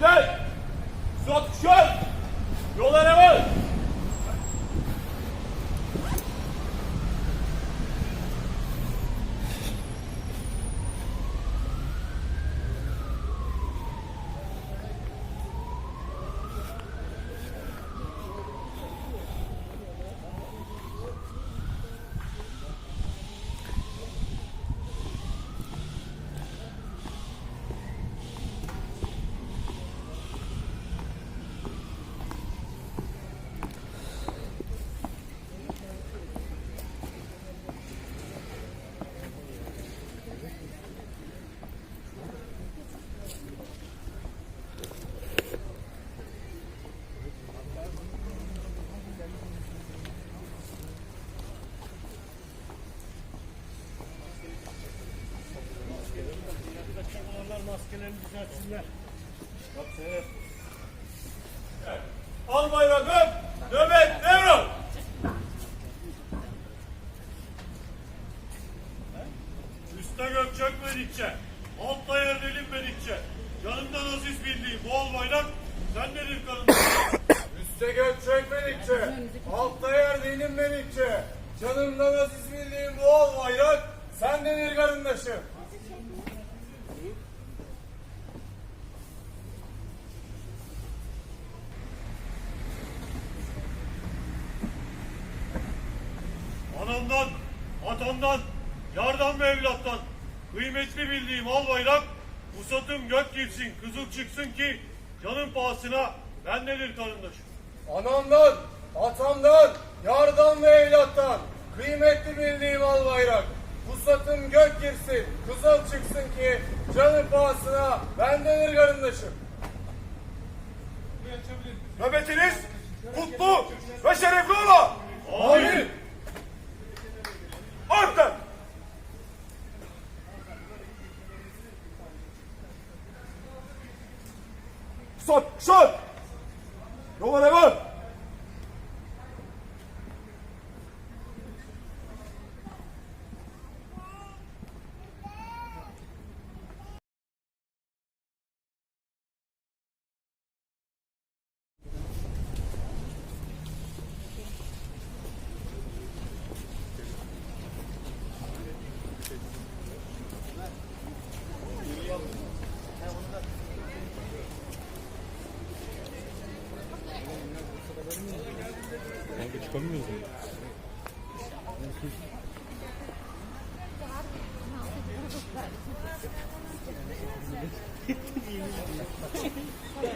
Hey! Maskelerini düzeltsinler. Al bayrakım! Nöbet devral! Üste gök çökmedikçe, altta yer delinmedikçe, yanından aziz bildiğim bu al bayrak, sen nedir kanın? Üste gök çökmedikçe, altta yer delinmedikçe, canımdan aziz bildiğim bu ol bayrak, sen denir karındaşım. Anamdan, atamdan, yardan ve evlattan, kıymetli bildiğim al bayrak, pusatım gök girsin, kızıl çıksın ki, canın pahasına ben nedir karındaşım? Anamdan, atamdan, yardan ve evlattan, kıymetli bildiğim al bayrak, pusatım gök girsin, kızıl çıksın ki, canı pahasına ben denir karındaşım. Nöbetiniz kutlu ve şerefli ola! Amin. 顺顺，有问题吗？Kanka çıkamıyoruz mu?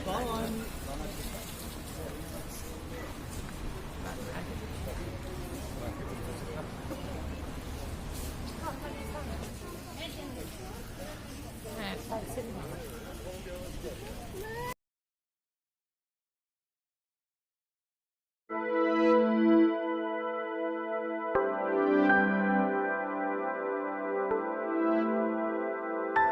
Tamam.